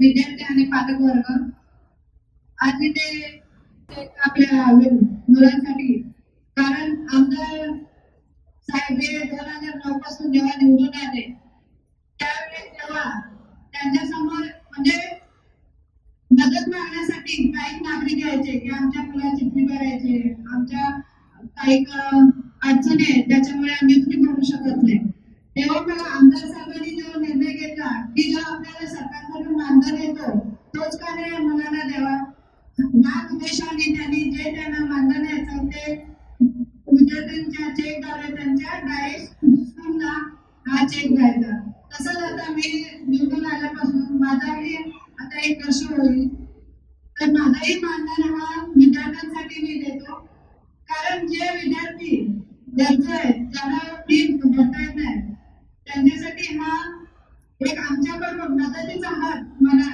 विद्यार्थी आणि पालक वर्ग आज इथे ते आपल्या मुलांसाठी कारण आमदार साहेब हे दोन हजार नऊ पासून जेव्हा निवडून आले त्यावेळेस जेव्हा त्यांच्यासमोर म्हणजे मदत मागण्यासाठी काही नागरिक यायचे की आमच्या मुलाची फी भरायची आमच्या काही अडचणी आहेत त्याच्यामुळे आम्ही फी भरू शकत नाही. उत्तर तोच का नाही मुलांना द्यावा? या उद्देशाने त्यांनी जे त्यांना मानधन यायचं ते विद्यार्थ्यांच्या चेकद्वारे त्यांच्या डायरेक्ट स्कूलला हा चेक द्यायचा. तसंच आता मी निवडून आल्यापासून माझाही आता एक वर्ष होईल. तर माझाही मानधन हा विद्यार्थ्यांसाठी मी देतो. कारण जे विद्यार्थी गरजू आहे ज्यांना फी भरता येत नाही त्यांच्यासाठी हा एक आमच्याकडून मदतीचा हात मला